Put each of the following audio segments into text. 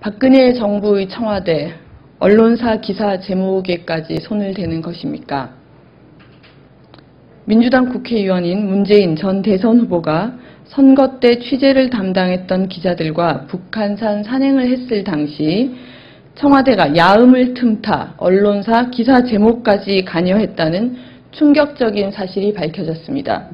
박근혜 정부의 청와대, 언론사 기사 제목에까지 손을 대는 것입니까? 민주당 국회의원인 문재인 전 대선 후보가 선거 때 취재를 담당했던 기자들과 북한산 산행을 했을 당시 청와대가 야음을 틈타 언론사 기사 제목까지 관여했다는 충격적인 사실이 밝혀졌습니다.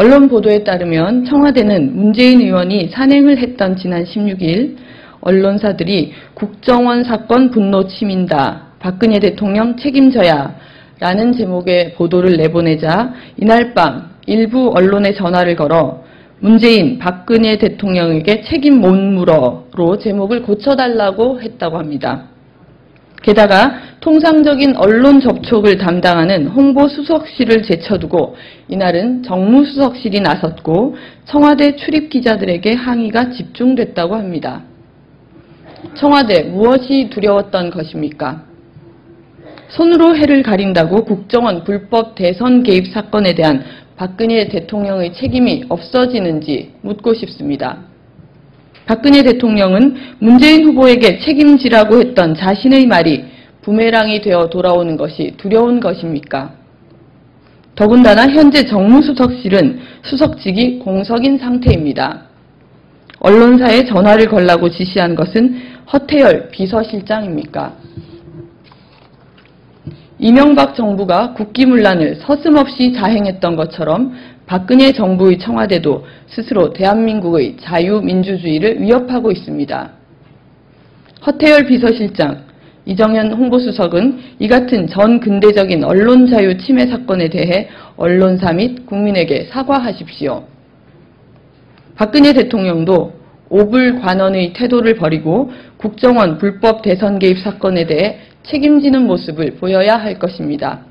언론 보도에 따르면 청와대는 문재인 의원이 산행을 했던 지난 16일 언론사들이 국정원 사건 분노 치민다. 박근혜 대통령 책임져야 라는 제목의 보도를 내보내자 이날 밤 일부 언론에 전화를 걸어 문재인 박근혜 대통령에게 책임 못 물어로 제목을 고쳐달라고 했다고 합니다. 게다가 통상적인 언론 접촉을 담당하는 홍보수석실을 제쳐두고 이날은 정무수석실이 나섰고 청와대 출입 기자들에게 항의가 집중됐다고 합니다. 청와대 무엇이 두려웠던 것입니까? 손으로 해를 가린다고 국정원 불법 대선 개입 사건에 대한 박근혜 대통령의 책임이 없어지는지 묻고 싶습니다. 박근혜 대통령은 문재인 후보에게 책임지라고 했던 자신의 말이 부메랑이 되어 돌아오는 것이 두려운 것입니까? 더군다나 현재 정무수석실은 수석직이 공석인 상태입니다. 언론사에 전화를 걸라고 지시한 것은 허태열 비서실장입니까? 이명박 정부가 국기문란을 서슴없이 자행했던 것처럼 박근혜 정부의 청와대도 스스로 대한민국의 자유민주주의를 위협하고 있습니다. 허태열 비서실장, 이정현 홍보수석은 이 같은 전 근대적인 언론 자유 침해 사건에 대해 언론사 및 국민에게 사과하십시오. 박근혜 대통령도 오불 관원의 태도를 버리고 국정원 불법 대선 개입 사건에 대해 책임지는 모습을 보여야 할 것입니다.